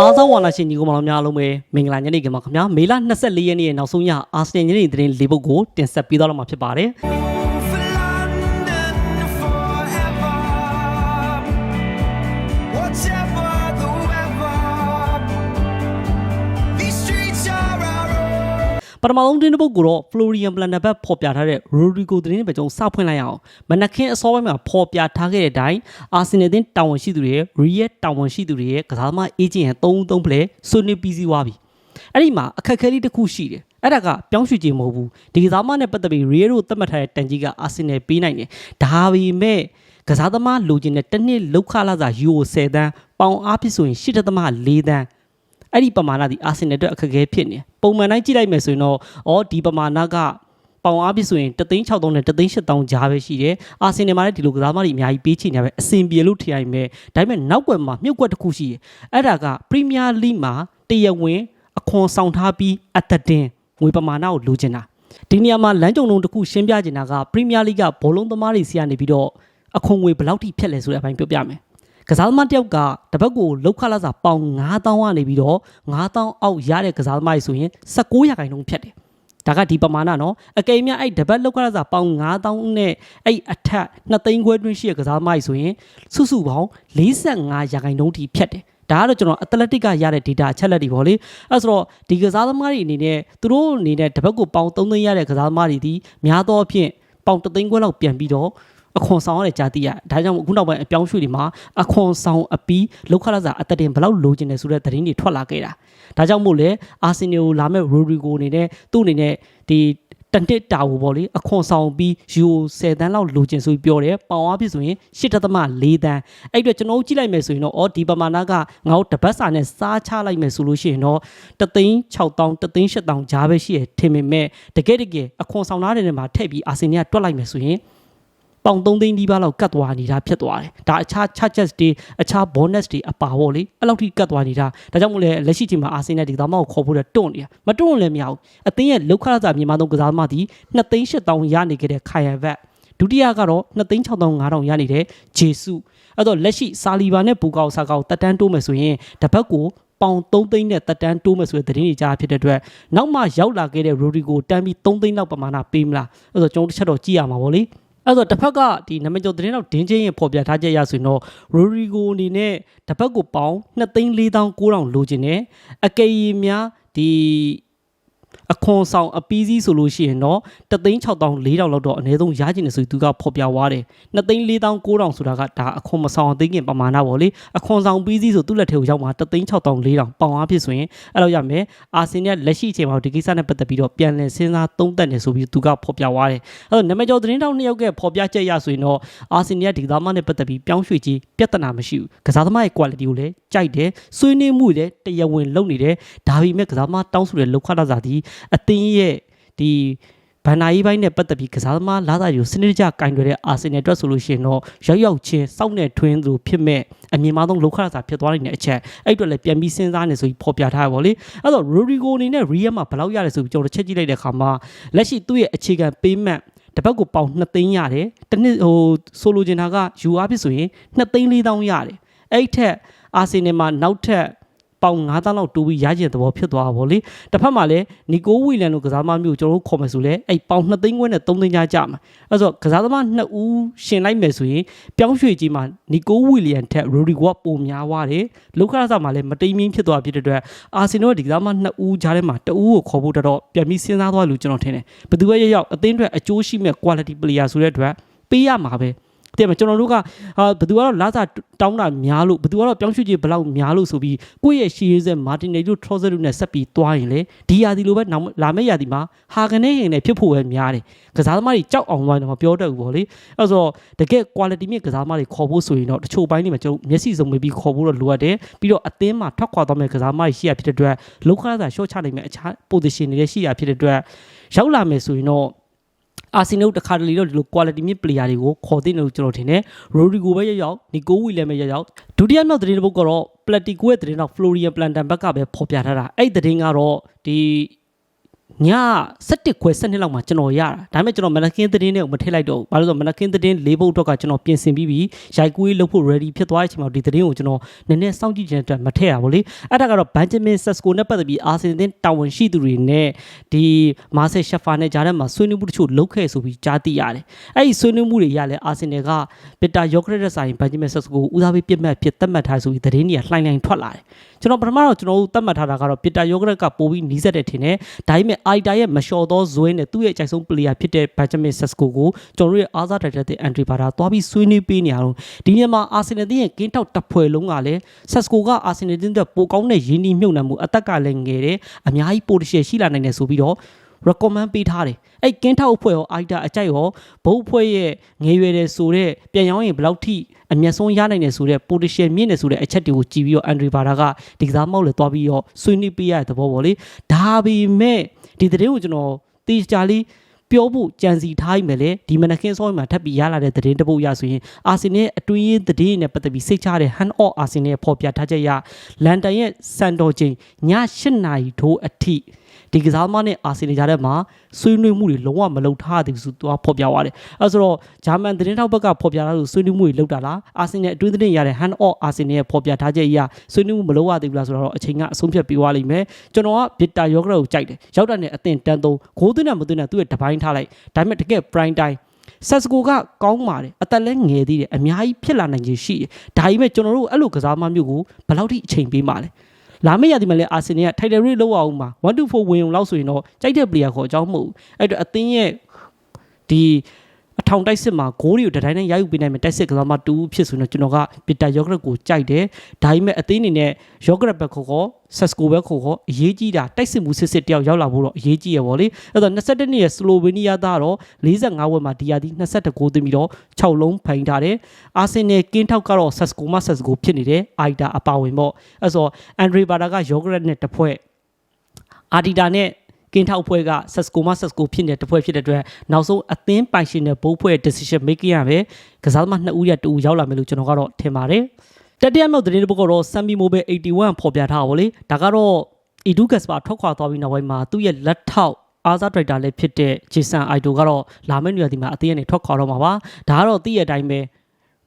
အားသောဝါနာရှင်ညီကောင်မတော်များအားလုံးပဲမင်္ဂလာညနေခင်းပါခင်ဗျာမေလ24ရက်နေ့ရဲ့နောက်ဆုံးရအာဆင်နယ်ညနေသတင်းလေးပုဒ်ကိုတင်ဆက်ပေးသွားတော့မှာဖြစ်ပါတယ် ပထမဆုံးသတင်းတစ်ပုဒ်ကိုတော့ Florian Blanchard ဘက်ဖော်ပြထားတဲ့ Rodrigo သတင်းပဲကျွန်တော်စဖွင့်လိုက်အောင်မနက်ခင်းအစောပိုင်းမှာဖော်ပြထားခဲ့တဲ့အတိုင်းအာဆင်နယ်တင်းတာဝန်ရှိသူတွေရဲ့ Real တာဝန်ရှိသူတွေရဲ့ကစားသမား agent ရဲ့3ဦး3ဖလဲဆွေးနွေးပြီးစီးသွားပြီအဲ့ဒီမှာအခက်အခဲလေးတစ်ခုရှိတယ်အဲ့ဒါကပြောင်းရွှေ့ခြင်းမဟုတ်ဘူးဒီကစားသမားနဲ့ပတ်သက်ပြီး Real တို့သတ်မှတ်ထားတဲ့တန်ကြီးကအာဆင်နယ်ပေးနိုင်တယ်ဒါပေမဲ့ကစားသမားလိုချင်တဲ့တစ်နှစ်လောက်ခလာစာယူကို10တန်းပေါင်အားဖြစ်ဆိုရင်8.4တန်း အဲ့ဒီပမာဏဒီအာဆင်နယ်အတွက်အခက်အခဲဖြစ်နေပုံမှန်တိုင်းကြည့်လိုက်မယ်ဆိုရင်တော့အော်ဒီပမာဏကပေါင်အားပြဆိုရင်3,600နဲ့3,700ကြားပဲရှိတယ်အာဆင်နယ်မှာလည်းဒီလိုကစားသမားတွေအများကြီးပေးချင်ကြပဲအဆင်ပြေလို့ထင်ရမယ်ဒါပေမဲ့နောက်ွယ်မှာမြုပ်ကွက်တစ်ခုရှိတယ်အဲ့ဒါကပရီးမီးယားလိမှာတရားဝင်အခွန်ဆောင်ထားပြီးအသက်တင်ငွေပမာဏကိုလိုချင်တာဒီနေရာမှာလမ်းကြုံလုံးတစ်ခုရှင်းပြချင်တာကပရီးမီးယားလိကဘောလုံးသမားတွေစီကနေပြီးတော့အခွန်ငွေဘယ်လောက်ထိဖြတ်လဲဆိုတဲ့အပိုင်းပြောပြမယ် ကစားသမားတယောက်ကတပတ်ကိုလောက်ခလာစာပေါင်9000ကနေပြီးတော့9000အောက်ရတဲ့ကစားသမားတွေဆိုရင်19ရာခိုင်နှုန်းဖြတ်တယ်ဒါကဒီပမာဏနော်အကယ်၍အဲ့တပတ်လောက်ခလာစာပေါင်9000နဲ့အဲ့အထက်2သိန်းခွဲတွင်းရှိတဲ့ကစားသမားတွေဆိုရင်စုစုပေါင်း45ရာခိုင်နှုန်းထိဖြတ်တယ်ဒါကတော့ကျွန်တော်အတလက်တစ်ကရတဲ့ data အချက်လက်တွေပေါ့လေအဲဆိုတော့ဒီကစားသမားတွေအနေနဲ့သူတို့အနေနဲ့တပတ်ကိုပေါင်3သိန်းရတဲ့ကစားသမားတွေဒီများသောအားဖြင့်ပေါင်3သိန်းခွဲလောက်ပြန်ပြီးတော့ အခွန်ဆောင်ရတဲ့ကြာတိရဒါကြောင့်မို့အခုနောက်ပိုင်းအပြောင်းရွှေ့တွေမှာအခွန်ဆောင်အပီးလောက်ခလာစာအသက်တင်ဘယ်လောက်လိုချင်တယ်ဆိုတဲ့သတင်းတွေထွက်လာခဲ့တာဒါကြောင့်မို့လဲအာဆင်နယ်ကိုလာမဲ့ရိုဒီဂိုအနေနဲ့သူ့အနေနဲ့ဒီတန်တစ်တာကိုပေါ့လေအခွန်ဆောင်ပြီးယူ10တန်းလောက်လိုချင်ဆိုပြီးပြောတယ်ပေါင်အားဖြစ်ဆိုရင်8.4တန်းအဲ့အတွက်ကျွန်တော်တို့ကြည့်လိုက်မယ်ဆိုရင်တော့အော်ဒီပမာဏကငါတို့တပတ်စာနဲ့စားချလိုက်မယ်ဆိုလို့ရှိရင်တော့တသိန်း6000တသိန်း8000ကြားပဲရှိရထင်ပေမဲ့တကယ်တကယ်အခွန်ဆောင်ထားတဲ့နေရာမှာထည့်ပြီးအာဆင်နယ်ကတွက်လိုက်မယ်ဆိုရင် ပေါင်3သိန်းဒီပါလောက်ကတ်သွားနေတာဖြစ်သွားတယ်ဒါအခြား charges တွေအခြား bonus တွေအပါပေါ့လေအဲ့လောက်ထိကတ်သွားနေတာဒါကြောင့်မို့လဲလက်ရှိချိန်မှာအာဆင်နယ်ဒီသားမကိုခေါ်ဖို့တွန့်နေတာမတွန့်လည်းမရဘူးအသင်းရဲ့လောက်ခရစာမြန်မာသုံးကစားသမားဒီ2သိန်း8000ရနေခဲ့တဲ့ခိုင်ယန်ဗက်ဒုတိယကတော့2သိန်း6500ရနေတဲ့ဂျေဆုအဲ့တော့လက်ရှိစာလီဘာနဲ့ဘူကောက်ဆာကောက်တက်တန်းတိုးမယ်ဆိုရင်တစ်ပတ်ကိုပေါင်3သိန်းနဲ့တက်တန်းတိုးမယ်ဆိုတဲ့သတင်းတွေကြားဖြစ်တဲ့အတွက်နောက်မှရောက်လာခဲ့တဲ့ရိုဒီဂိုတန်းပြီး3သိန်းလောက်ပမာဏပေးမလားအဲ့တော့ကျွန်တော်တစ်ချက်တော့ကြည့်ရမှာပေါ့လေ အဲ့တော့တစ်ဖက်ကဒီနမကျော်သတင်းတော့ဒင်းချင်းရင်ပေါ်ပြထားချက်ရဆိုရင်တော့ရိုရီဂိုအနေနဲ့တစ်ဖက်ကိုပေါင်း2သိန်း4900လိုချင်တယ်အကယ်၍များဒီ အခွန်ဆောင်အပီးစီးဆိုလို့ရှိရင်တော့3သိန်း6400လောက်တော့အနည်းဆုံးရချင်တယ်ဆိုပြီးသူကဖော်ပြသွားတယ်2သိန်း4900ဆိုတာကဒါအခွန်မဆောင်အသိခင်ပမာဏပေါ့လေအခွန်ဆောင်ပီးစီးဆိုသူ့လက်ထဲကိုရောက်မှာ3သိန်း6400ပေါင်အားဖြစ်ဆိုရင်အဲ့လိုရမယ်အာဆင်နယ်လက်ရှိအချိန်မှာဒီကိစ္စနဲ့ပတ်သက်ပြီးတော့ပြန်လည်စဉ်းစားသုံးသပ်နေဆိုပြီးသူကဖော်ပြသွားတယ်အဲ့တော့နမကျော်သတင်းတောက်နှစ်ယောက်ကဖော်ပြချက်ရဆိုရင်တော့အာဆင်နယ်ကဒီကစားသမားနဲ့ပတ်သက်ပြီးပြောင်းရွှေ့ခြင်းပြဿနာမရှိဘူးကစားသမားရဲ့ quality ကိုလည်းကြိုက်တယ်ဆွေးနွေးမှုတွေလည်းတရားဝင်လုပ်နေတယ်ဒါပေမဲ့ကစားသမားတောင်းဆိုတဲ့လောက်ခလာစာဒီအသင်းရဲ့ဒီဘန်နာကြီးပိုင်းနဲ့ပတ်သက်ပြီးကစားသမားလာစာယူစနစ်တကျကင်တွယ်တဲ့အာဆင်နယ်အတွက်ဆိုလို့ရှိရင်တော့ရောက်ရောက်ချင်းစောင့်နေထွင်းသူဖြစ်မဲ့အမြင်မဆုံးလောက်ခလာစာဖြစ်သွားနိုင်တဲ့အချက်အဲ့အတွက်လည်းပြန်ပြီးစဉ်းစားနေဆိုပြီးဖော်ပြထားရပါလေအဲ့တော့ရိုဒီဂိုအနေနဲ့ရီယက်မှာဘယ်လောက်ရတယ်ဆိုပြီးကျွန်တော်တစ်ချက်ကြည့်လိုက်တဲ့အခါမှာလက်ရှိသူ့ရဲ့အခြေခံပေးမှတ်တစ်ပတ်ကိုပေါင်2သိန်းရတယ်တစ်နှစ်ဟိုဆိုလိုချင်တာကယူအားဖြစ်ဆိုရင်2သိန်း4000ရတယ်အဲ့ဒီထက်အာဆင်နယ်မှာနောက်ထပ် ပေါင်9000လောက်တိုးပြီးရကျင်သဘောဖြစ်သွားတာဗောလေတစ်ဖက်မှာလည်းနီကိုဝီလန်တို့ကစားသမားမျိုးကျွန်တော်တို့ခေါ်မယ်ဆိုလဲအဲ့ပေါင်2သိန်းခွဲနဲ့3သိန်းကြားကြမှာအဲ့ဆိုကစားသမား2ဦးရှင်လိုက်မယ်ဆိုရင်ပြောင်းရွှေ့ကြီးမှာနီကိုဝီလန်ထက်ရိုဒီဂိုကပိုများသွားတယ်လောက်ခရဆာမှာလည်းမတိမ်မင်းဖြစ်သွားဖြစ်တဲ့အတွက်အာဆင်နယ်ကဒီကစားသမား2ဦးကြားထဲမှာတဦးကိုခေါ်ဖို့တော်တော်ပြန်ပြီးစဉ်းစားသွားလို့ကျွန်တော်ထင်တယ်ဘယ်သူပဲရောက်ရောက်အသင်းအတွက်အကျိုးရှိမဲ့ quality player ဆိုတဲ့အတွက်ပေးရမှာပဲ တဲ့မှာကျွန်တော်တို့ကဟာဘယ်သူကတော့လာစာတောင်းတာများလို့ဘယ်သူကတော့ပြောင်းရွှေ့ကြီးဘယ်လောက်များလို့ဆိုပြီးကိုယ့်ရဲ့ရှီရေးဆက်မာတင်နယ်တို့ထရော့ဆာတို့နဲ့ဆက်ပြီးသွားရင်လေဒီယာဒီလိုပဲနောက်လာမယ့်ယာဒီမှာဟာကနေရင်လည်းဖြစ်ဖို့ပဲများတယ်ကစားသမားတွေကြောက်အောင်သွားတယ်မပြောတတ်ဘူးပေါ့လေအဲ့ဆိုတော့တကယ် quality မြင့်ကစားသမားတွေခေါ်ဖို့ဆိုရင်တော့တချို့ပိုင်းတွေမှာကျွန်တော်မျက်စိစုံမေးပြီးခေါ်ဖို့တော့လိုအပ်တယ်ပြီးတော့အသင်းမှာထွက်ခွာသွားမယ့်ကစားသမားတွေရှိရဖြစ်တဲ့အတွက်လောက်ခါသာ short ချနိုင်မယ့်အခြား position တွေလည်းရှိရဖြစ်တဲ့အတွက်ရောက်လာမယ်ဆိုရင်တော့ အာဆီနိုတခါတလေတော့ဒီလို quality မြင့် player တွေကိုခေါ်သိတယ်လို့ကျွန်တော်ထင်တယ်။ Rodrigo ပဲရောက်ရောက်နီကိုဝီလည်းပဲရောက်ရောက်ဒုတိယမြောက်သတင်းတစ်ပုဒ်ကတော့ Platico ရဲ့သတင်းတော့ Florian Plantan ဘက်ကပဲဖော်ပြထားတာ။အဲ့ဒီသတင်းကတော့ဒီ ည7ခွဲ7နှစ်လောက်မှာကျွန်တော်ရတာဒါပေမဲ့ကျွန်တော်မနကင်းသတင်းတွေကိုမထည့်လိုက်တော့ဘူးဘာလို့လဲဆိုတော့မနကင်းသတင်းလေးပုတ်တော့ကကျွန်တော်ပြင်ဆင်ပြီးပြီရိုက်ကူးရေးလုပ်ဖို့ ready ဖြစ်သွားတဲ့အချိန်မှာဒီသတင်းကိုကျွန်တော်နည်းနည်းစောင့်ကြည့်ခြင်းအတွက်မထည့်ရဘူးလေအဲ့ဒါကတော့ Benjamin Sesko နဲ့ပတ်သက်ပြီးအာဆင်တင်တာဝန်ရှိသူတွေနဲ့ဒီမာဆက်ရှက်ဖာနဲ့ဂျားထဲမှာဆွေးနွေးမှုတချို့လုပ်ခဲ့ဆိုပြီးကြားသိရတယ်အဲ့ဒီဆွေးနွေးမှုတွေရလဲအာဆင်နယ်ကပီတာယောဂရက်ရက်ဆိုင် Benjamin Sesko ကိုဦးစားပေးပြစ်မှတ်ဖြစ်သတ်မှတ်ထားဆိုပြီးသတင်းတွေကလှိုင်းလှိုင်းထွက်လာတယ်ကျွန်တော်ပထမတော့ကျွန်တော်တို့သတ်မှတ်ထားတာကတော့ပီတာယောဂရက်ကပိုပြီးနီးစပ်တဲ့ထင်တယ်ဒါပေမဲ့အိုက်တာရဲ့မလျှော်သောဇွဲနဲ့သူ့ရဲ့အကြိုက်ဆုံး player ဖြစ်တဲ့ Benjamin Sesko ကိုကျွန်တော်တို့ရဲ့အားစားတိုက်တဲ့ entry ပါတာသွားပြီးဆွေးနွေးပေးနေရတော့ဒီညမှာအာဆင်နယ်တင်းရဲ့ကင်းထောက်တစ်ဖွဲ့လုံးကလည်း Sesko ကအာဆင်နယ်တင်းတဲ့ပိုကောင်းတဲ့ရင်းနှီးမြှုပ်နှံမှုအသက်ကလည်းငယ်တယ်အများကြီး potential ရှိလာနိုင်တယ်ဆိုပြီးတော့ recommend ပေးထားတယ်အဲ့ကင်းထောက်အဖွဲ့ရောအိုက်တာအကြိုက်ရောဘုတ်အဖွဲ့ရဲ့ငယ်ရွယ်တယ်ဆိုတော့ပြန်ရောင်းရင်ဘယ်လောက်ထိအမျက်ဆုံးရနိုင်တယ်ဆိုတော့ potential မြင့်တယ်ဆိုတဲ့အချက်တွေကိုကြည့်ပြီးတော့ Andre Bada ကဒီကစားမောက်လေသွားပြီးတော့ဆွေးနွေးပေးရတဲ့သဘောပေါ့လေဒါပေမဲ့ဒီသတင်းကိုကျွန်တော်တေချာလေးပြောဖို့ကြံစီထားရင်ပဲလေဒီမနက်ခင်းစောင်းမှာထပ်ပြီးရလာတဲ့သတင်းတစ်ပုဒ်ရဆိုရင်အာဆင်နယ်အတွင်းရေးသတင်းနဲ့ပတ်သက်ပြီးစိတ်ချတဲ့ hand off အာဆင်နယ်ပေါ်ပြထားချက်ရလန်ဒန်ရဲ့စန်တော်ချိန်ည8နာရီထိုးအထိ ဒီကစားသမားနဲ့အာဆင်နယ်ကြားထဲမှာဆွေးနွေးမှုတွေလုံးဝမလုပ်ထားသေးဘူးဆိုတော့ဖော်ပြသွားတယ်အဲဆိုတော့ဂျာမန်သတင်းထောက်ဘက်ကဖော်ပြထားလို့ဆွေးနွေးမှုတွေလုပ်တာလားအာဆင်နယ်အတွင်းသတင်းရတဲ့ hand off အာဆင်နယ်ရဲ့ဖော်ပြထားချက်အရဆွေးနွေးမှုမလုပ်ရသေးဘူးလားဆိုတော့အချိန်ကအဆုံးဖြတ်ပေးသွားလိမ့်မယ်ကျွန်တော်ကဗစ်တာယောဂရက်ကိုကြိုက်တယ်ရောက်တာနဲ့အသင်တန်းသုံးဂိုးသွင်းနဲ့မသွင်းနဲ့သူ့ရဲ့တပိုင်းထားလိုက်ဒါပေမဲ့တကယ် prime time ဆက်စကိုကကောင်းပါတယ်အသက်လည်းငယ်သေးတယ်အများကြီးဖြစ်လာနိုင်ခြင်းရှိတယ်ဒါပေမဲ့ကျွန်တော်တို့အဲ့လိုကစားမမျိုးကိုဘယ်လောက်ထိအချိန်ပေးမှာလဲ လာမယ့်ရသည်မှာလဲအာဆင်နယ်က title rate လောက်အောင်မှာ1 to 4ဝင်အောင်လောက်ဆိုရင်တော့ကြိုက်တဲ့ player ခေါ်အကြောင်းမဟုတ်ဘူးအဲ့တော့အသင်းရဲ့ဒီအ ထောင်တိုက်စစ်မှာဂိုးတွေကိုတတိုင်းနဲ့ရယူပေးနိုင်မယ်တိုက်စစ်ကစားမတူဖြစ်ဆိုတော့ကျွန်တော်ကပီတာယောဂရက်ကိုကြိုက်တယ်ဒါပေမဲ့အသင်းအနေနဲ့ယောဂရက်ဘက်ခေါ်ခေါ်ဆက်စကိုဘက်ခေါ်ခေါ်အရေးကြီးတာတိုက်စစ်မှုစစ်စစ်တယောက်ရောက်လာဖို့တော့အရေးကြီးရပါလေအဲ့တော့22နှစ်ရဲ့စလိုဗေးနီးယားသားတော့45ဝက်မှာဒီယာဒီ22ဂိုးသွင်းပြီးတော့6လုံးဖိုင်ထားတယ်အာဆင်နယ်ကင်းထောက်ကတော့ဆက်စကိုမဆက်စကိုဖြစ်နေတယ်အိုက်တာအပါဝင်ပေါ့အဲ့ဆိုအန်ဒရီဘာတာကယောဂရက်နဲ့တစ်ဖွဲ့အာဒီတာနဲ့ ကင်းထောက်ဖွဲ့ကဆက်စကိုမဆက်စကိုဖြစ်နေတဲ့တစ်ဖွဲ့ဖြစ်တဲ့အတွက်နောက်ဆုံးအသင်းပိုင်ရှင်တဲ့ဘိုးဖွဲ့ decision making ရပဲကစားသမား2ဦးရ2ဦးရောက်လာမယ်လို့ကျွန်တော်ကတော့ထင်ပါတယ်တတိယမြောက်သတင်းတစ်ပုဒ်ကတော့ Sammy Mobile 81ဖော်ပြထားပါဗောလေဒါကတော့ Edu Gaspar ထွက်ခွာသွားပြီးနောက်ပိုင်းမှာသူ့ရဲ့လက်ထောက်အားစားဒရိုက်တာလည်းဖြစ်တဲ့ Jason Aido ကတော့လာမယ့်နေရာဒီမှာအသင်းကနေထွက်ခွာတော့မှာပါဒါကတော့သိရတဲ့အတိုင်းပဲ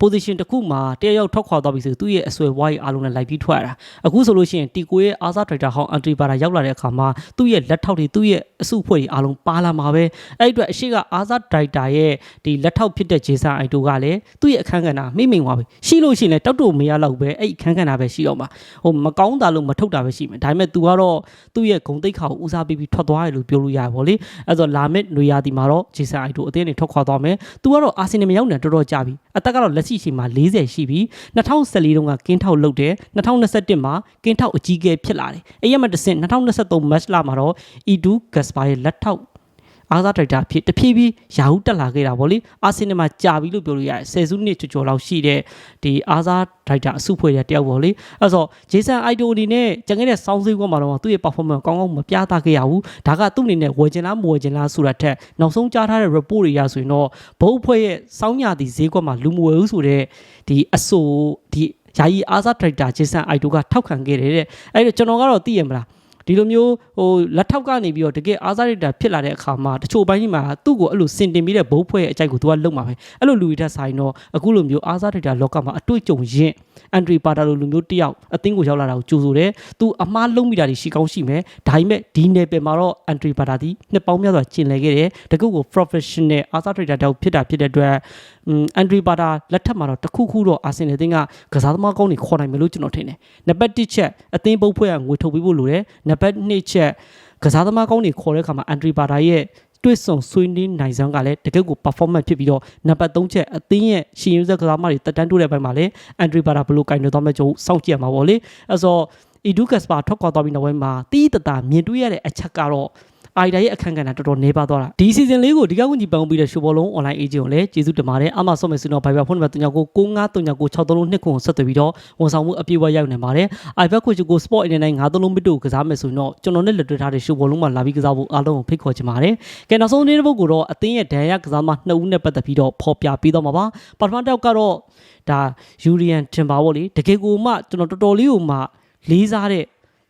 position တစ်ခုမှာတယောက်ထွက်ခွာသွားပြီဆိုသူ့ရဲ့အဆွဲဝိုင်းအားလုံးနဲ့လိုက်ပြီးထွက်ရတာအခုဆိုလို့ရှိရင်တီကိုရဲ့အားစားဒရိုက်တာဟောင်းအန်တရီဘာတာရောက်လာတဲ့အခါမှာသူ့ရဲ့လက်ထောက်တွေသူ့ရဲ့အစုအဖွဲ့တွေအားလုံးပါလာမှာပဲအဲ့ဒီအတွက်အရှိကအားစားဒရိုက်တာရဲ့ဒီလက်ထောက်ဖြစ်တဲ့ဂျေဆန်အိုက်တိုကလည်းသူ့ရဲ့အခန်းကဏ္ဍမိမ့်မိန်သွားပြီရှိလို့ရှိရင်လည်းတောက်တူမရတော့ပဲအဲ့ဒီအခန်းကဏ္ဍပဲရှိတော့မှာဟိုမကောင်းတာလို့မထုတ်တာပဲရှိမယ်ဒါပေမဲ့ तू ကတော့သူ့ရဲ့ဂုံတိတ်ခါကိုဦးစားပေးပြီးထွက်သွားတယ်လို့ပြောလို့ရတယ်ဗောလေအဲ့တော့လာမစ်နွေရာသီမှာတော့ဂျေဆန်အိုက်တိုအသင်းနဲ့ထွက်ခွာသွားမယ် तू ကတော့အာဆင်နယ်မရောက်နေတော်တော်ကြာပြီအသက်ကတော့လက်ရှိချိန်မှာ40ရှိပြီ2014တုန်းကကင်းထောက်လုပ်တယ်2021မှာကင်းထောက်အကြီးအကဲဖြစ်လာတယ်အဲ့ရမှာတစ်ဆင့်2023 match လာမှာတော့ Edu Gaspar ရဲ့လက်ထောက် အားစားဒရိုက်တာဖြစ်တဖြည်းဖြည်းရာဟုတက်လာခဲ့တာဗောလေအာဆင်နယ်မှာကြာပြီလို့ပြောလို့ရတယ်ဆယ်စုနှစ်ကျော်ကျော်လောက်ရှိတဲ့ဒီအားစားဒရိုက်တာအစုဖွဲ့တဲ့တယောက်ဗောလေအဲ့ဆိုဂျေဆန်အိုက်တိုအနေနဲ့ကျန်ခဲ့တဲ့စောင်းစည်းကွက်မှာတော့သူ့ရဲ့ performance ကောင်းကောင်းမပြသခဲ့ရဘူးဒါကသူ့အနေနဲ့ဝယ်ချင်လားမဝယ်ချင်လားဆိုတာထက်နောက်ဆုံးကြားထားတဲ့ report တွေရဆိုရင်တော့ဘုတ်ဖွဲ့ရဲ့စောင်းညာတီဈေးကွက်မှာလူမဝယ်ဘူးဆိုတဲ့ဒီအဆိုဒီယာယီအားစားဒရိုက်တာဂျေဆန်အိုက်တိုကထောက်ခံခဲ့တယ်တဲ့အဲ့တော့ကျွန်တော်ကတော့သိရမလား ဒီလိုမျိုးဟိုလက်ထောက်ကနေပြီးတော့တကယ်အားစားရတာဖြစ်လာတဲ့အခါမှာတချို့ဘိုင်းကြီးမှာသူ့ကိုအဲ့လိုစင်တင်ပြီးတဲ့ဘုတ်ဖွဲ့ရဲ့အကြိုက်ကိုသူကလုံမှာပဲအဲ့လိုလူတွေထက်ဆိုင်တော့အခုလိုမျိုးအားစားရတာလောကမှာအတွေ့အကြုံရင့်အန်ဒရီပါတာလိုလူမျိုးတယောက်အသင်းကိုရောက်လာတာကိုကြိုဆိုတယ်သူအမားလုံးမိတာတွေရှိကောင်းရှိမယ်ဒါပေမဲ့ဒီနယ်ပယ်မှာတော့အန်ဒရီပါတာဒီနှစ်ပေါင်းများစွာကျင်လည်ခဲ့တယ်တကုတ်ကို professional အားစားရတာတောက်ဖြစ်တာဖြစ်တဲ့အတွက် အန်ဒရီပါတာလက်ထက်မှာတော့တခုခုတော့အာဆင်နယ်အသင်းကကစားသမားကောင်းတွေခေါ်နိုင်မယ်လို့ကျွန်တော်ထင်တယ်နံပါတ်1ချက်အသင်းဘုတ်ဖွဲ့ကငွေထုတ်ပေးဖို့လိုတယ်နံပါတ်2ချက်ကစားသမားကောင်းတွေခေါ်တဲ့အခါမှာအန်ဒရီပါတာရဲ့တွေ့ဆုံဆွေးနွေးနိုင်စမ်းကလည်းတကယ့်ကို performance ဖြစ်ပြီးတော့နံပါတ်3ချက်အသင်းရဲ့ရှင်ယူဆက်ကစားမတွေတက်တန်းတိုးတဲ့ဘက်မှာလည်းအန်ဒရီပါတာဘယ်လိုကင်တွေသွားမဲ့ကြုံစောင့်ကြည့်ရမှာပေါ့လေအဲဆိုအီဒူကက်စပါထွက်ခွာသွားပြီးနောက်ပိုင်းမှာတီးတတာမြင်တွေ့ရတဲ့အချက်ကတော့ အိုင်ဒါရဲ့အခန်းကဏ္ဍတော်တော်နေပါသွားတာဒီစီဇန်လေးကိုဒီကကွန်ကြီးပန်ပြီးတဲ့ရှိုးဘောလုံး online agent ကိုလည်းကျေးဇူးတင်ပါတယ်အမဆော့မယ်ဆိုတော့ Viber ဖုန်းနံပါတ်39939632ခုကိုဆက်သွယ်ပြီးတော့ဝန်ဆောင်မှုအပြည့်အဝရောက်နေပါတယ် iPad ကိုကို Sport အနေနဲ့93မီတိုကစားမယ်ဆိုရင်တော့ကျွန်တော်နဲ့လက်တွေ့ထားတဲ့ရှိုးဘောလုံးမှာလာပြီးကစားဖို့အားလုံးကိုဖိတ်ခေါ်ချင်ပါတယ်ကဲနောက်ဆုံးနေ့တစ်ပုတ်ကိုတော့အသင်းရဲ့ဒဏ်ရာကစားမနှစ်ဦးနဲ့ပတ်သက်ပြီးတော့ဖော်ပြပေးတော့မှာပါပထမတစ်ယောက်ကတော့ဒါယူရီယန်တင်ပါပေါ့လေတကယ်ကိုမှကျွန်တော်တော်တော်လေးကိုမှလေးစားတဲ့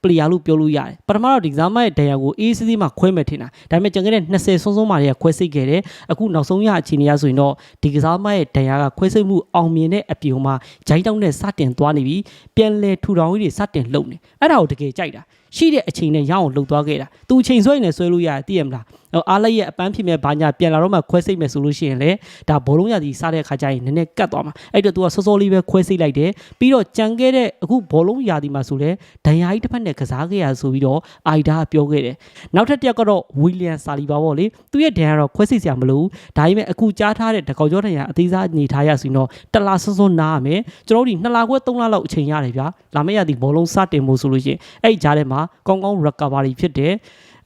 player လို့ပြောလို့ရတယ်ပထမတော့ဒီကစားမရဲ့ဒဏ်ရာကိုအေးစစ်စစ်မှခွဲမယ်ထင်တာဒါပေမဲ့ကျန်ခဲ့တဲ့20ဆုံးဆုံးမှတွေကခွဲစိတ်ခဲ့တယ်အခုနောက်ဆုံးရအခြေအနေရဆိုရင်တော့ဒီကစားမရဲ့ဒဏ်ရာကခွဲစိတ်မှုအောင်မြင်တဲ့အပြင်မှာဂျိုင်းတောင်းနဲ့စတင်သွားနေပြီးပြန်လဲထူထောင်ကြီးတွေစတင်လုံနေအဲ့ဒါကိုတကယ်ကြိုက်တာ ရှိတဲ့အချိန်နဲ့ရအောင်လှုပ်သွားခဲ့တာသူအချိန်ဆွဲနေဆွဲလို့ရတယ်သိရမလားဟိုအားလိုက်ရဲ့အပန်းဖြစ်မဲ့ဘာညာပြန်လာတော့မှခွဲစိတ်မယ်ဆိုလို့ရှိရင်လေဒါဘောလုံးရသည်စားတဲ့အခါကျရင်နည်းနည်းကတ်သွားမှာအဲ့တော့ तू ကစောစောလေးပဲခွဲစိတ်လိုက်တယ်ပြီးတော့ကြံခဲ့တဲ့အခုဘောလုံးရာသီမှာဆိုလဲဒဏ်ရာကြီးတစ်ဖက်နဲ့ကစားခဲ့ရဆိုပြီးတော့အိုင်ဒါကပြောခဲ့တယ်နောက်ထပ်တစ်ယောက်ကတော့ဝီလီယံဆာလီဘာပေါ့လေသူရဲ့ဒဏ်ရာတော့ခွဲစိတ်စရာမလိုဘူးဒါပေမဲ့အခုကြားထားတဲ့တကောက်ကျော်ဒဏ်ရာအသေးစားအနေထားရဆိုရင်တော့တစ်လားစွန်းစွန်းနားရမယ်ကျွန်တော်တို့ဒီနှစ်လခွဲသုံးလလောက်အချိန်ရတယ်ဗျာလာမယ့်ရာသီဘောလုံးစတင်ဖို့ဆိုလို့ရှိရင်အဲ့ဒီကြားထဲမှာကောင်းကောင်း recovery ဖြစ်တယ်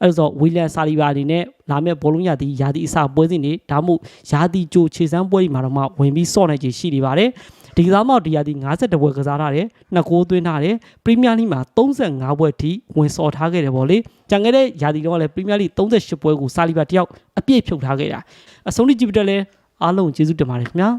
အဲ့တော့ဝီလန်ဆာလီဘာအနေနဲ့လာမယ့်ဘောလုံးရာသီရာသီအစပွဲစဉ်တွေဒါမှမဟုတ်ရာသီကြိုခြေစမ်းပွဲတွေမှာတော့မှဝင်ပြီးစော့နိုင်ခြေရှိနေပါတယ်ဒီကစားမောက်ဒီရာသီ52ပွဲကစားထားတယ်နှစ်ဂိုးသွင်းထားတယ်ပရီးမီးယားလိမှာ35ပွဲထိဝင်စော်ထားခဲ့တယ်ဗောလေကြံခဲ့တဲ့ရာသီတော့လည်းပရီးမီးယားလိ38ပွဲကိုဆာလီဘာတယောက်အပြည့်ဖြုတ်ထားခဲ့တာအဆုံးထိကြည့်ပြတယ်လဲအားလုံးကျေးဇူးတင်ပါတယ်ခင်ဗျာ